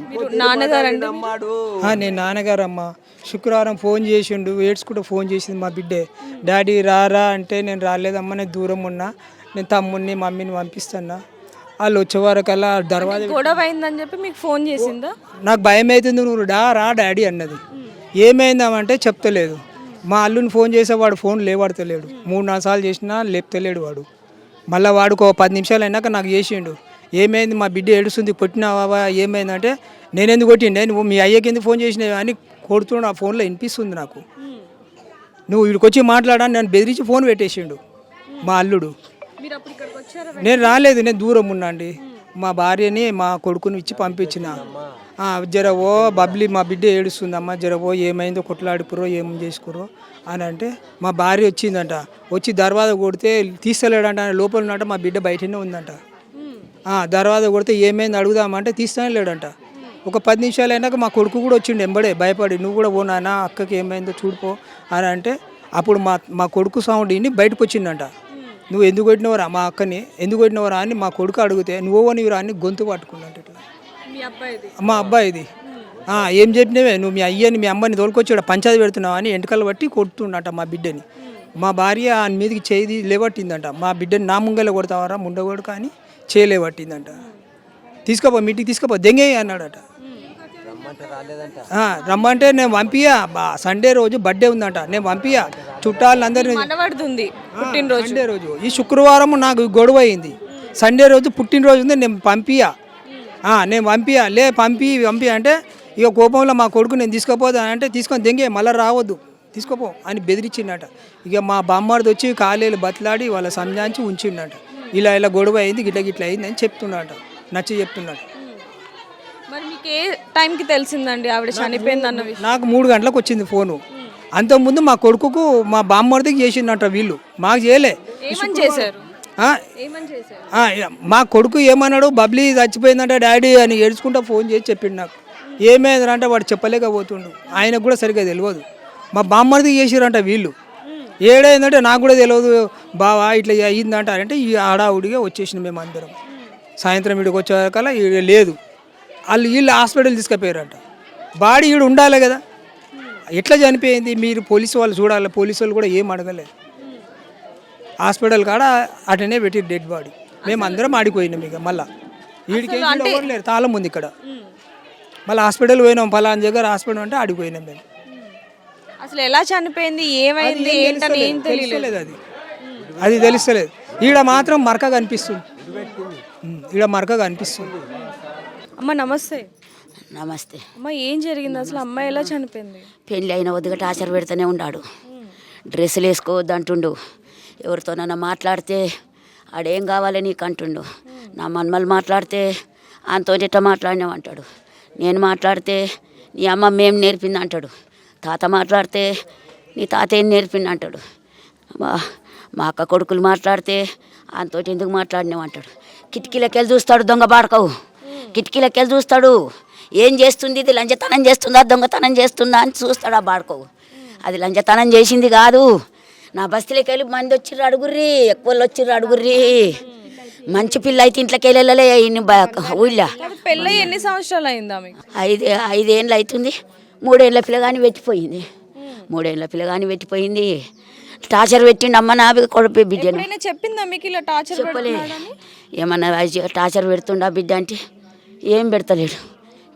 మీరు ఆ, నేను నాన్నగారమ్మ. శుక్రవారం ఫోన్ చేసిండు. ఏడ్చుకుంటూ ఫోన్ చేసింది మా బిడ్డే. డాడీ రారా అంటే నేను రాలేదమ్మా నేను దూరం ఉన్నా. నేను తమ్ముడిని మమ్మీని పంపిస్తున్నా. వాళ్ళు వచ్చే వరకల్లా దర్వాజా గొడవ అయిందని చెప్పి మీకు ఫోన్ చేసిందా? నాకు భయం అవుతుంది నువ్వు డా రా డాడీ అన్నది. ఏమైందామంటే చెప్తలేదు. మా అల్లుని ఫోన్ చేసే వాడు ఫోన్ లేవాడతలేడు. మూడు నాలుగు సార్లు చేసినా లేపుతలేడు వాడు. మళ్ళీ వాడుకు ఒక పది నిమిషాలు అయినాక నాకు చేసిండు. ఏమైంది? మా బిడ్డ ఏడుస్తుంది కొట్టినావా? ఏమైందంటే నేనెందుకు కొట్టిండే? నువ్వు మీ అయ్యకి ఎందుకు ఫోన్ చేసినావు? అని కొడుతున్నాడు. ఆ ఫోన్లో వినిపిస్తుంది నాకు. నువ్వు ఇక్కడికి వచ్చి మాట్లాడని నేను బెదిరించి ఫోన్ పెట్టేసిండు మా అల్లుడు. నేను రాలేదు నేను దూరం ఉన్నా అండి. మా భార్యని మా కొడుకుని ఇచ్చి పంపించిన. జరవో బబ్లీ మా బిడ్డ ఏడుస్తుందమ్మా జరవో ఏమైందో కొట్లాడుకురో ఏం చేసుకురో అని అంటే మా భార్య వచ్చిందంట. వచ్చి దర్వాజా కొడితే తీస్తలేడంట ఆయన లోపల ఉన్నట్ట మా బిడ్డ బయటనే ఉందంట. దర్వాజా కొడితే ఏమైంది అడుగుదామంటే తీస్తానే లేడంట. ఒక పది నిమిషాలు అయినాక మా కొడుకు కూడా వచ్చిండు ఎంబడే భయపడి నువ్వు కూడా ఓ నాన్న అక్కకి ఏమైందో చూడిపో అని అంటే అప్పుడు మా మా కొడుకు సౌండ్ విని బయటకు వచ్చిండంట. నువ్వు ఎందుకు కొట్టినవరా మా అక్కని? ఎందుకు కొట్టినవరా? అని మా కొడుకు అడిగితే నువ్వు నీవురా అని గొంతు పట్టుకున్నట్టు ఇట్లా. మీ అబ్బాయిది? ఏం చెప్పినవే? నువ్వు మీ అయ్యని మీ అమ్మని తోలుకొచ్చి పంచాయతీ పెడుతున్నావు? అని ఎంటకలు బట్టి కొడుతుండట మా బిడ్డని. మా భార్య ఆయన మీదకి చేయి లేవట్టిందంట. మా బిడ్డని నా ముంగల కొడతావరా ముండగొడు కానీ చేయలేవట్టిందంట తీసుకపో మీటికి తీసుకపో దెంగే అన్నాడట. ఆ, రమ్మంటే నేను పంపియా బా- సండే రోజు బర్త్డే ఉందంట నేను పంపియా చుట్టాలందరినీ మనవడుతుంది పుట్టినరోజు. సండే రోజు. ఈ శుక్రవారం నాకు గొడవ అయింది. సండే రోజు పుట్టినరోజు ఉంది నేను పంపియా ఆ, నేను పంపియా లే పంపి పంపి అంటే ఇక కోపంలో మా కొడుకు నేను తీసుకుపోదా అంటే తీసుకొని దెంగే మళ్ళీ రావద్దు తీసుకోపో అని బెదిరించిండట. ఇక మా బామ్మడిది వచ్చి కాలేలు బతలాడి వాళ్ళ సంజాంచి ఉంచిండట. ఇలా ఇలా గొడవ అయింది గిట్ల గిట్ల అయింది అని చెప్తున్నాడట నచ్చి చెప్తున్నాడు మరి మీకు ఏ టైంకి తెలిసిందండి ఆవిడ చనిపోయింది అన్న విషయం? నాకు మూడు గంటలకు వచ్చింది ఫోను. అంతకుముందు మా కొడుకుకు మా బామ్మడిదికి చేసిండట వీళ్ళు. మాకు చేయలే. ఏమని చేశారు? ఆ, ఏమని చేశారు? ఆ, మా కొడుకు ఏమన్నాడు బబ్లీ చచ్చిపోయిందంట డాడీ అని ఏడ్చుకుంటా ఫోన్ చేసి చెప్పిండు నాకు. ఏమైందంటే వాడు చెప్పలేకపోతుండు. ఆయనకు కూడా సరిగ్గా తెలియదు. మా బామ్మడిది చేసిరంట వీళ్ళు. ఏడైందంటే నాకు కూడా తెలియదు బావా ఇట్లా అయ్యిందంట అంటే ఈ ఆడావుడిగా వచ్చేసిన మేము అందరం. సాయంత్రం వీడికి వచ్చేకల్లా లేదు. వాళ్ళు వీళ్ళు హాస్పిటల్ తీసుకుపోయారంట. బాడీ ఈడు ఉండాలి కదా. ఎట్లా చనిపోయింది? మీరు పోలీసు వాళ్ళు చూడాలి. పోలీసు వాళ్ళు కూడా ఏం అడగలేదు. హాస్పిటల్ కాడ అటనే పెట్టి డెడ్ బాడీ. మేము అందరం ఆడిపోయినాం ఇక మళ్ళా. వీడికి తాళం ఉంది ఇక్కడ. మళ్ళీ హాస్పిటల్ పోయినాం. పలానా దగ్గర హాస్పిటల్ అంటే ఆడిపోయినాం మేము. అసలు ఎలా చనిపోయింది ఏమైంది ఏంటని ఏం తెలియలేదు తెలుస్తలేదు అది. అది తెలుస్తలేదు. ఈడ మాత్రం మరక కనిపిస్తుంది. ఉమ్, ఈడ మరక కనిపిస్తుంది. అమ్మ నమస్తే. నమస్తే. అమ్మ ఏం జరిగింది? అసలు అమ్మాయి ఎలా చనిపోయింది? పెళ్ళి అయిన వద్దుగా టార్చర్ పెడుతూనే ఉన్నాడు. డ్రెస్సులు వేసుకోవద్దు అంటుండు ఎవరితోనైనా మాట్లాడితే ఆడేం కావాలి నీకు అంటుండు నా మన్మలు మాట్లాడితే ఆయనతో ఎట్లా మాట్లాడినామంటాడు నేను మాట్లాడితే నీ అమ్మ మేం నేర్పింది అంటాడు తాత మాట్లాడితే నీ తాత ఏం నేర్పింది అంటాడు. మా మా అక్క కొడుకులు మాట్లాడితే ఆయనతో ఎందుకు మాట్లాడినామంటాడు కిటికీలకి వెళ్ళి చూస్తాడు దొంగ బాడకవు. కిటికీలకి వెళ్ళి చూస్తాడు. ఏం చేస్తుంది ఇది? లంచతనం చేస్తుందా? దొంగతనం చేస్తుందా? అని చూస్తాడు ఆ బాడుకోవు. అది లంచతనం చేసింది కాదు. నా బస్తీలోకి వెళ్ళి మంది వచ్చిర్రు అడుగుర్రి ఎక్కువ వాళ్ళు వచ్చిర్రు అడుగుర్రి మంచి పిల్ల అయితే ఇంట్లోకి వెళ్ళలే ఊళ్ళో. పెళ్ళి ఎన్ని సంవత్సరాలు అయిందా ఐదు ఐదేళ్ళు అవుతుంది. మూడేళ్ళ పిల్లగాని పెట్టిపోయింది మూడేళ్ళ పిల్లగాని పెట్టిపోయింది టార్చర్ పెట్టిండు అమ్మ నా బిడ్డను. ఎప్పుడైనా చెప్పిందా మీకు ఇలా టార్చర్ చెప్పలే. ఏమన్నా టార్చర్ పెడుతుండా బిడ్డ అంటే ఏం పెడతలేడు.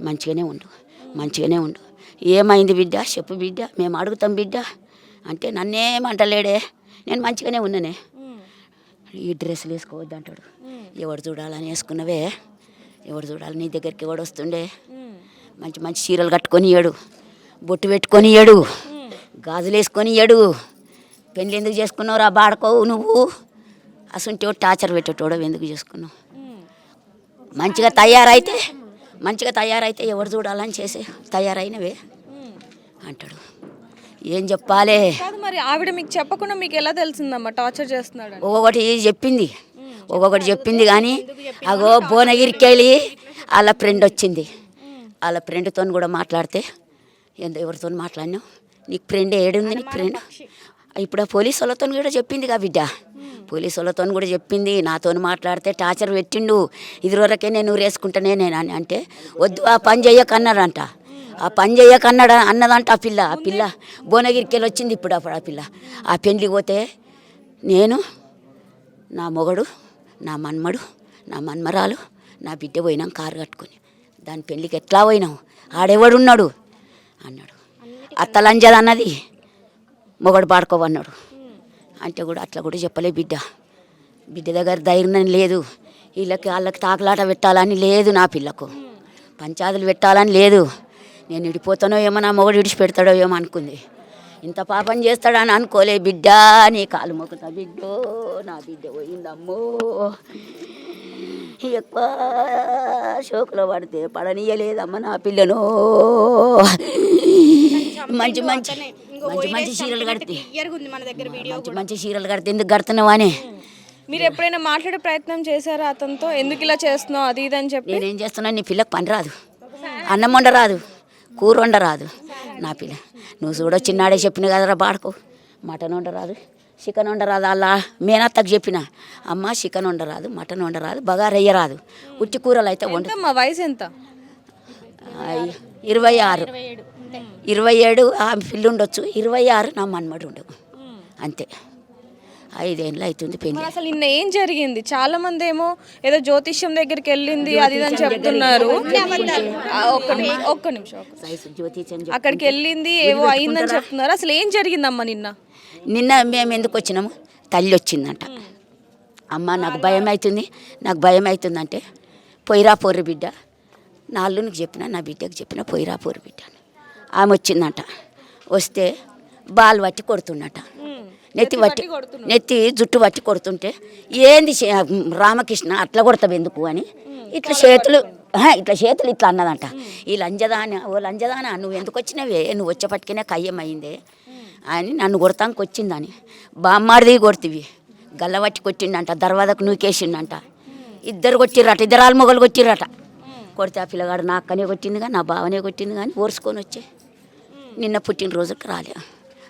మంచిగానే ఉండు మంచిగానే ఉండు. ఏమైంది బిడ్డ? చెప్పు బిడ్డ మేము అడుగుతాం బిడ్డ. అంటే నన్నేం అంటలేడే నేను మంచిగానే ఉన్నానే. ఈ డ్రెస్సులు వేసుకోవద్దు అంటాడు. ఎవడు చూడాలని వేసుకున్నవే. ఎవడు చూడాలి నీ దగ్గరికి ఎవడు వస్తుండే మంచి మంచి చీరలు కట్టుకొని ఇయ్యడు బొట్టు పెట్టుకొని ఇయ్యడు గాజులు వేసుకొని ఇయ్యడు పెళ్ళి ఎందుకు చేసుకున్నావు రా బాడకోవు నువ్వు? అసంటి టార్చర్ పెట్టేటోడు ఎందుకు చేసుకున్నావు? మంచిగా తయారైతే మంచిగా తయారైతే ఎవరు చూడాలని చేసే తయారైనవే అంటాడు. ఏం చెప్పాలే? మరి ఆవిడ మీకు చెప్పకుండా మీకు ఎలా తెలిసిందమ్మా టార్చర్ చేస్తున్నాడు ఒక్కొక్కటి చెప్పింది. ఒక్కొక్కటి చెప్పింది కానీ అగో భువనగిరికి వెళ్ళి వాళ్ళ ఫ్రెండ్ వచ్చింది. వాళ్ళ ఫ్రెండ్తో కూడా మాట్లాడితే ఎంత ఎవరితో మాట్లాడినావు? నీకు ఫ్రెండ్ ఏడుంది నీకు ఫ్రెండ్ ఇప్పుడు ఆ పోలీసు వాళ్ళతో కూడా చెప్పిందిగా బిడ్డ? పోలీసు వాళ్ళతో కూడా చెప్పింది నాతో మాట్లాడితే టార్చర్ పెట్టిండు ఇదివరకే నేను రేసుకుంటానే నేను అని అంటే వద్దు ఆ పని చెయ్యకన్నాడంట. ఆ పని చెయ్యకన్నాడ అన్నదంట ఆ పిల్ల ఆ పిల్ల భువనగిరికి వెళ్ళి వచ్చింది ఇప్పుడు అప్పుడు ఆ పిల్ల. ఆ పెండ్లికి పోతే నేను నా మొగడు నా మన్మడు నా మన్మరాలు నా బిడ్డ పోయినాం కారు కట్టుకొని. దాని పెళ్ళికి ఎట్లా పోయినావు ఆడెవడున్నాడు? అన్నాడు. అత్తలంజది అన్నది మొగడు పాడుకోవన్నాడు. అంటే కూడా అట్లా కూడా చెప్పలే బిడ్డ. బిడ్డ దగ్గర ధైర్యం లేదు. వీళ్ళకి వాళ్ళకి తాకలాట పెట్టాలని లేదు నా పిల్లకు. పంచాదులు పెట్టాలని లేదు. నేను ఇడిపోతానో ఏమో నా మొగడు ఇడిచి పెడతాడో ఏమో అనుకుంది. ఇంత పాపం చేస్తాడని అనుకోలే బిడ్డ. నీ కాలు మొక్కుతా బిడ్డో. నా బిడ్డ పోయిందమ్మో. ఎక్కువ షోకులో పడితే పడనీయలేదమ్మ నా పిల్లను. మంచి మంచి మంచి మంచి చీరలు కడితే. మంచి మంచి చీరలు కడితే ఎందుకు కడుతున్నావు అని. మీరు ఎప్పుడైనా మాట్లాడే ప్రయత్నం చేశారా అతనితో? ఎందుకు ఇలా చేస్తున్నావు? అది ఇది అని చెప్పి? నేనేం చేస్తున్నా నీ పిల్లకు పని రాదు. అన్నం వండరాదు కూర వండరాదు నా పిల్ల నువ్వు చూడొచ్చిన్నాడే చెప్పిన కదరా బాడకు. మటన్ వండరాదు చికెన్ వండరాదు అలా మేనత్తకు చెప్పిన. అమ్మ చికెన్ వండరాదు మటన్ వండరాదు బగారు వేయరాదు ఉట్టి కూరలు అయితే వండు మా వయసు ఎంత? అయ్య, ఇరవై ఆరు ఇరవై ఏడు ఆ పిల్లి ఉండొచ్చు ఇరవై ఆరు నా మన్మడు ఉండవు అంతే. ఐదేళ్ళు అవుతుంది పెళ్ళి మరి అసలు నిన్న ఏం జరిగింది? చాలా మంది ఏమో ఏదో జ్యోతిష్యం దగ్గరికి వెళ్ళింది అది ఇది అని చెప్తున్నారు. ఒక్క నిమిషం ఒక్క నిమిషం అక్కడికి వెళ్ళింది ఏవో అయిందని చెప్తున్నారు. అసలు ఏం జరిగిందమ్మా నిన్న? నిన్న మేము ఎందుకు వచ్చినాము? తల్లి వచ్చిందంట. అమ్మ నాకు భయం అవుతుంది నాకు భయం అవుతుందంటే పొయ్యిరా పోర్రి బిడ్డ. నా అల్లునికి చెప్పిన నా బిడ్డకి చెప్పిన పొయ్యిరా పోర్రి బిడ్డ. ఆమె వచ్చిందంట. వస్తే బాల్ పట్టి కొడుతుండట. నెత్తి పట్టి నెత్తి జుట్టు పట్టి కొడుతుంటే ఏంది రామకృష్ణ అట్లా కొడతావు ఎందుకు? అని. ఇట్లా చేతులు ఇట్లా చేతులు ఇట్లా అన్నదంట. ఈ లంజదాన ఓ లంజదాన నువ్వు ఎందుకు వచ్చినవే? నువ్వు వచ్చేపటికనే కయ్యమైందే అని నన్ను కొడతానికి వచ్చిందని. బామ్మారిది కొడుతుంది గల్లబట్టి కొట్టిండంట దర్వాదకు నూకేసిండంట. ఇద్దరు కొట్టిర్రట ఇద్దరు ఆలు మొగలు కొట్టిర్రట. కొడితే ఆ పిల్లగాడు నా అక్కనే కొట్టింది కానీ నా బావనే కొట్టింది కానీ ఓర్చుకొని వచ్చే. నిన్న పుట్టినరోజుకి రాలే.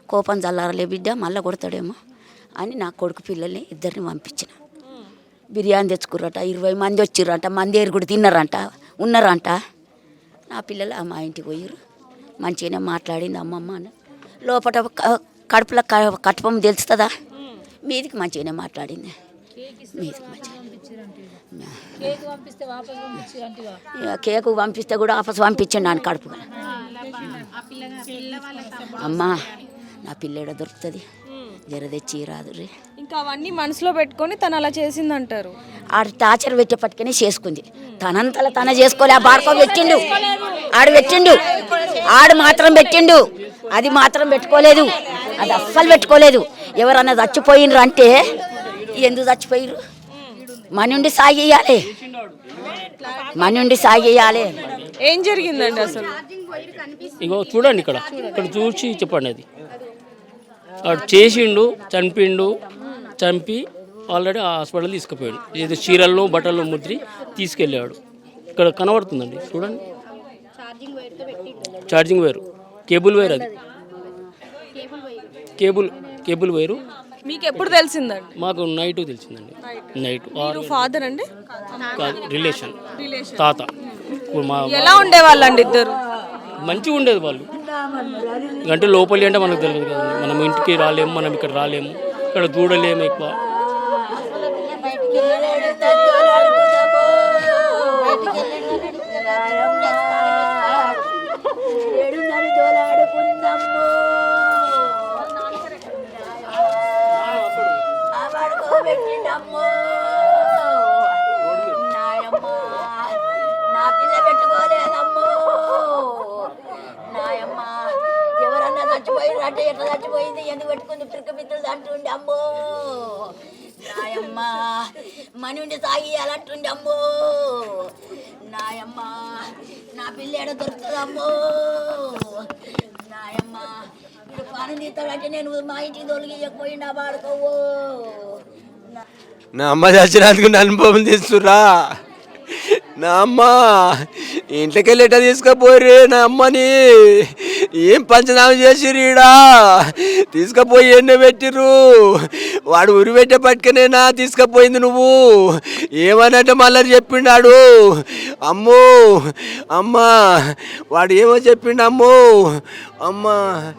కోపం చల్లారలే బిడ్డ మళ్ళీ కొడతాడేమో అని నా కొడుకు పిల్లల్ని ఇద్దరిని పంపించిన. బిర్యానీ తెచ్చుకుర్రట ఇరవై మంది వచ్చిర్రంట మంది ఎరుగుడు తిన్నారంట ఉన్నారంట. నా పిల్లలు ఆ మా ఇంటికి పోయిర్రు. మంచిగానే మాట్లాడింది అమ్మమ్మ అని లోపల కడుపులో క- కటుపం తెలుస్తుందా? మీదికి మంచిగానే మాట్లాడింది. మీదికి మంచిగా. కేకు పంపిస్తే కూడా ఆఫీస్ పంపించండి అని కడుపు అమ్మా నా పిల్లడ దొరుకుతుంది. జర తెచ్చి రాదు రే. ఇంకా అవన్నీ మనసులో పెట్టుకొని తను అలా చేసిందంటారు. ఆడు టార్చర్ పెట్టేపటికనే చేసుకుంది. తనంతలా తన చేసుకోలే ఆ బార్కో పెట్టిండు ఆడు పెట్టిండు ఆడు మాత్రం పెట్టిండు అది మాత్రం పెట్టుకోలేదు. అది అస్సలు పెట్టుకోలేదు. ఎవరన్నా చచ్చిపోయినరు అంటే ఎందుకు చచ్చిపోయిరు మనుండి సాగేయాలి మనుండి సాగేయాలి ఏం జరిగిందండి అసలు? ఇగో చూడండి ఇక్కడ. ఇక్కడ చూసి చెప్పండి అది. వాడు చేసిండు చనిపిండు చంపి ఆల్రెడీ ఆ హాస్పిటల్ తీసుకుపోయాడు. ఏదో చీరల్లో బట్టల్లో ముద్రి తీసుకెళ్ళాడు. ఇక్కడ కనబడుతుందండి. చూడండి. ఛార్జింగ్ వైరు కేబుల్ వైర్ అది? Cable cable wire? మీకు ఎప్పుడు తెలిసిందండి? మాకు నైట్ తెలిసిందండి. నైట్. ఫాదర్ అండి? కాదు రిలేషన్. తాత. మా ఎలా ఉండేవాళ్ళండి ఇద్దరు? మంచిగా ఉండేది వాళ్ళు. అంటే లోపలి అంటే మనకు తెలియదు కదండి మనం ఇంటికి రాలేము మనం ఇక్కడ రాలేము. ఇక్కడ చూడలేము ఎక్కువ. నా పిల్ల పెట్టుకోలేదమ్మో. నాయమ్మా ఎవరన్నా చచ్చిపోయిన అంటే ఎట్లా చచ్చిపోయింది? ఎందుకు పెట్టుకుంది? పిరికి మిత్రులు అంటుండే అమ్మో. నాయమ్మా మనుండి సాగియాలంటుండే అమ్మో. నాయమ్మా నా పిల్ల ఎడ దొరుకుతుందమ్మో. నాయమ్మా ఇప్పుడు పని తీస్తాడంటే నేను మా ఇంటికి తొలగియకపోయినా వాడుకోవు. నా అమ్మ చచ్చినందుకు నన్ను అనుభవం తీస్తురా నా అమ్మ ఇంట్లోకి వెళ్ళేట తీసుకుపోయి నా అమ్మని. ఏం పంచనామా చేసిర్రు ఈడా? తీసుకుపోయి ఎన్నో పెట్టిర్రు. వాడు ఉరి పెట్టే పట్టుకనేనా తీసుకుపోయింది నువ్వు? ఏమనంటే మళ్ళీ చెప్పిండాడు. అమ్మో అమ్మా వాడు ఏమో చెప్పిండు అమ్మో అమ్మా.